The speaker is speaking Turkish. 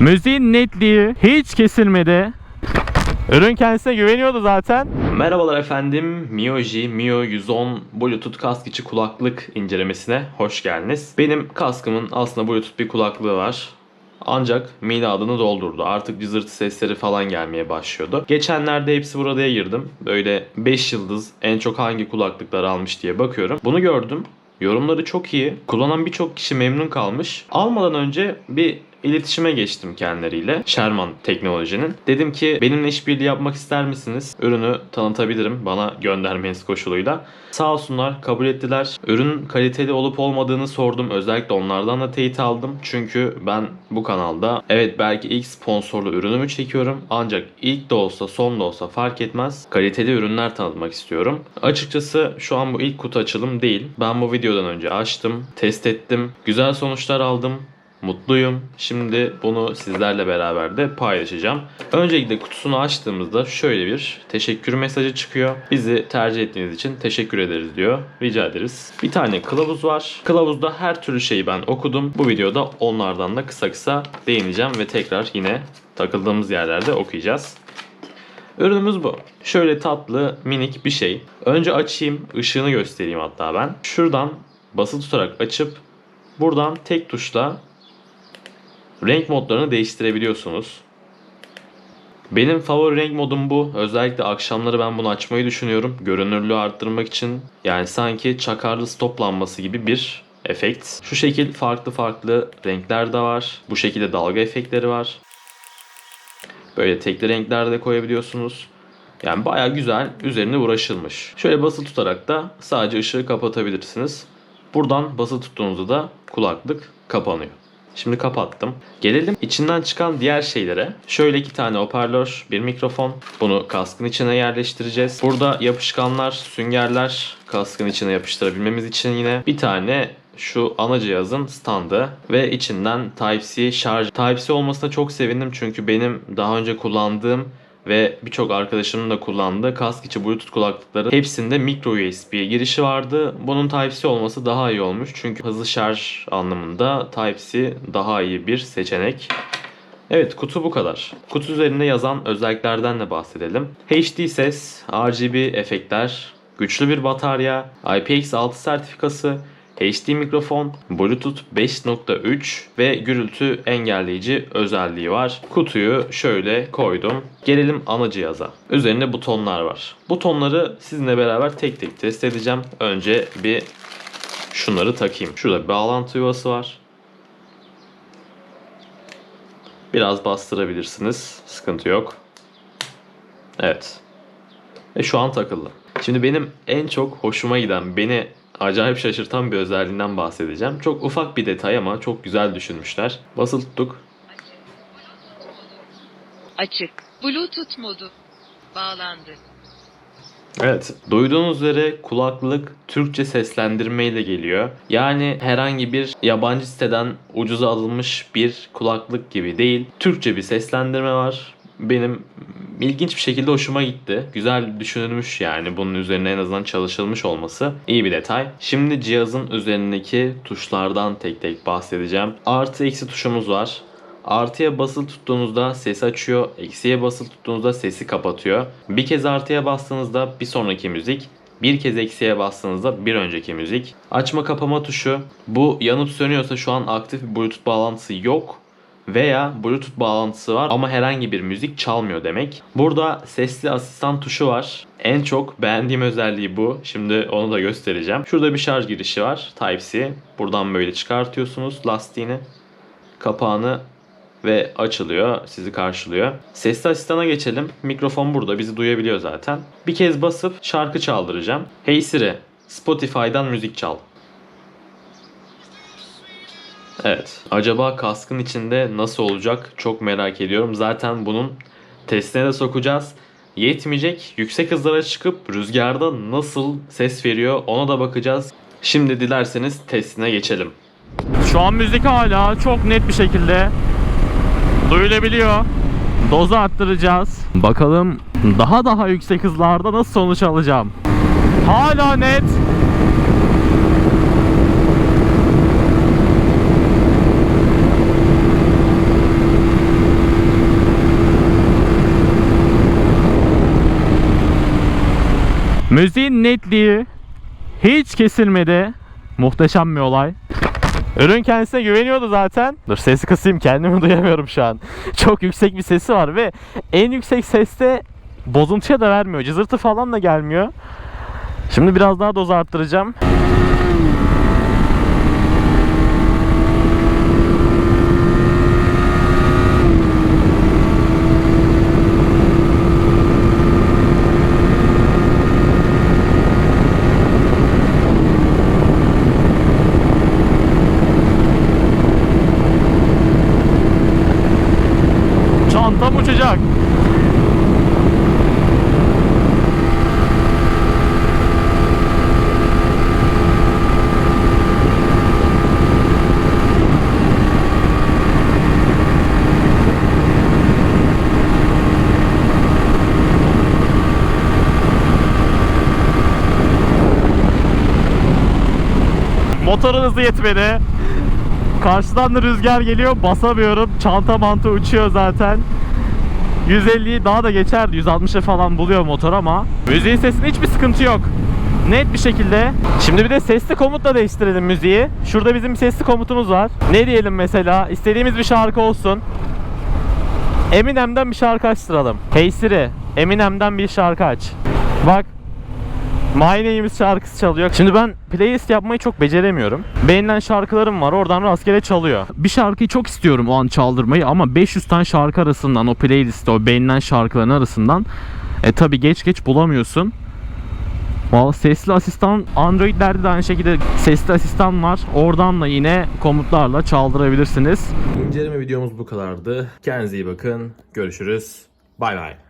Müziğin netliği hiç kesilmedi. Ürün kendisine güveniyordu zaten. Merhabalar efendim. Mioji Mio 110 Bluetooth kask içi kulaklık incelemesine hoş geldiniz. Benim kaskımın aslında Bluetooth bir kulaklığı var. Ancak miladını doldurdu. Artık cızırtı sesleri falan gelmeye başlıyordu. Geçenlerde hepsi buradaya girdim. Böyle 5 yıldız en çok hangi kulaklıklar almış diye bakıyorum. Bunu gördüm. Yorumları çok iyi. Kullanan birçok kişi memnun kalmış. Almadan önce bir iletişime geçtim kendileriyle. Sherman Teknoloji'nin. Dedim ki benimle işbirliği yapmak ister misiniz? Ürünü tanıtabilirim bana göndermeniz koşuluyla. Sağ olsunlar kabul ettiler. Ürünün kaliteli olup olmadığını sordum. Özellikle onlardan da teyit aldım. Çünkü ben bu kanalda evet belki ilk sponsorlu ürünümü çekiyorum. Ancak ilk de olsa son da olsa fark etmez. Kaliteli ürünler tanıtmak istiyorum. Açıkçası şu an bu ilk kutu açılım değil. Ben bu videodan önce açtım, test ettim. Güzel sonuçlar aldım. Mutluyum. Şimdi bunu sizlerle beraber de paylaşacağım. Öncelikle kutusunu açtığımızda şöyle bir teşekkür mesajı çıkıyor. Bizi tercih ettiğiniz için teşekkür ederiz diyor. Rica ederiz. Bir tane kılavuz var. Kılavuzda her türlü şeyi ben okudum. Bu videoda onlardan da kısa kısa değineceğim ve tekrar yine takıldığımız yerlerde okuyacağız. Ürünümüz bu. Şöyle tatlı, minik bir şey. Önce açayım, ışığını göstereyim hatta ben. Şuradan basılı tutarak açıp buradan tek tuşla renk modlarını değiştirebiliyorsunuz. Benim favori renk modum bu. Özellikle akşamları ben bunu açmayı düşünüyorum. Görünürlüğü arttırmak için. Yani sanki çakarlı stop lambası gibi bir efekt. Şu şekil farklı farklı renkler de var. Bu şekilde dalga efektleri var. Böyle tekli renkler de koyabiliyorsunuz. Yani baya güzel üzerine uğraşılmış. Şöyle basılı tutarak da sadece ışığı kapatabilirsiniz. Buradan basılı tuttuğunuzda da kulaklık kapanıyor. Şimdi kapattım. Gelelim içinden çıkan diğer şeylere. Şöyle iki tane hoparlör, bir mikrofon. Bunu kaskın içine yerleştireceğiz. Burada yapışkanlar, süngerler kaskın içine yapıştırabilmemiz için yine bir tane şu ana cihazın standı ve içinden Type-C şarj. Type-C olmasına çok sevindim çünkü benim daha önce kullandığım ve birçok arkadaşımın da kullandığı kask içi Bluetooth kulaklıkları hepsinde micro USB girişi vardı. Bunun Type-C olması daha iyi olmuş çünkü hızlı şarj anlamında Type-C daha iyi bir seçenek. Evet kutu bu kadar. Kutu üzerinde yazan özelliklerden de bahsedelim. HD ses, RGB efektler, güçlü bir batarya, IPX6 sertifikası, HD mikrofon, Bluetooth 5.3 ve gürültü engelleyici özelliği var. Kutuyu şöyle koydum. Gelelim ana cihaza. Üzerinde butonlar var. Butonları sizinle beraber tek tek test edeceğim. Önce bir şunları takayım. Şurada bir bağlantı yuvası var. Biraz bastırabilirsiniz. Sıkıntı yok. Evet. Ve şu an takıldı. Şimdi benim en çok hoşuma giden, beni acayip şaşırtan bir özelliğinden bahsedeceğim. Çok ufak bir detay ama çok güzel düşünmüşler. Basılı tuttuk. Açık. Bluetooth modu. Bağlandı. Evet. Duyduğunuz üzere kulaklık Türkçe seslendirme ile geliyor. Yani herhangi bir yabancı siteden ucuza alınmış bir kulaklık gibi değil. Türkçe bir seslendirme var. Benim ilginç bir şekilde hoşuma gitti. Güzel düşünülmüş yani bunun üzerine en azından çalışılmış olması iyi bir detay. Şimdi cihazın üzerindeki tuşlardan tek tek bahsedeceğim. Artı eksi tuşumuz var. Artıya basılı tuttuğunuzda sesi açıyor, eksiye basılı tuttuğunuzda sesi kapatıyor. Bir kez artıya bastığınızda bir sonraki müzik, bir kez eksiye bastığınızda bir önceki müzik. Açma kapama tuşu. Bu yanıp sönüyorsa şu an aktif bir Bluetooth bağlantısı yok veya Bluetooth bağlantısı var ama herhangi bir müzik çalmıyor demek. Burada sesli asistan tuşu var. En çok beğendiğim özelliği bu. Şimdi onu da göstereceğim. Şurada bir şarj girişi var. Type-C. Buradan böyle çıkartıyorsunuz lastiğini. Kapağını ve açılıyor. Sizi karşılıyor. Sesli asistana geçelim. Mikrofon burada. Bizi duyabiliyor zaten. Bir kez basıp şarkı çaldıracağım. Hey Siri, Spotify'dan müzik çal. Evet. Acaba kaskın içinde nasıl olacak çok merak ediyorum. Zaten bunun testine de sokacağız. Yetmeyecek. Yüksek hızlara çıkıp rüzgarda nasıl ses veriyor ona da bakacağız. Şimdi dilerseniz testine geçelim. Şu an müzik hala çok net bir şekilde duyulabiliyor. Dozu arttıracağız. Bakalım daha daha yüksek hızlarda nasıl sonuç alacağım. Hala net. Müziğin netliği hiç kesilmedi. Muhteşem bir olay. Ürün kendisine güveniyordu zaten. Dur sesi kısayım kendimi duyamıyorum şu an. Çok yüksek bir sesi var ve en yüksek seste bozuntuya da vermiyor. Cızırtı falan da gelmiyor. Şimdi biraz daha doz arttıracağım. Motorun hızı yetmedi. Karşıdan da rüzgar geliyor basamıyorum. Çanta mantı uçuyor zaten. 150'yi daha da geçerdi. 160'ı falan buluyor motor ama müziğin sesinde hiçbir sıkıntı yok. Net bir şekilde. Şimdi bir de sesli komutla değiştirelim müziği. Şurada bizim sesli komutumuz var. Ne diyelim mesela? İstediğimiz bir şarkı olsun. Eminem'den bir şarkı açtıralım. Hey Siri, Eminem'den bir şarkı aç. Bak My Name's şarkısı çalıyor. Şimdi ben playlist yapmayı çok beceremiyorum. Beğenilen şarkılarım var. Oradan rastgele çalıyor. Bir şarkıyı çok istiyorum o an çaldırmayı ama 500 tane şarkı arasından o playlistte o beğenilen şarkıların arasından e tabi geç geç bulamıyorsun. Valla sesli asistan Android'lerde de aynı şekilde sesli asistan var. Oradan da yine komutlarla çaldırabilirsiniz. İnceleme videomuz bu kadardı. Kendinize iyi bakın. Görüşürüz. Bay bay.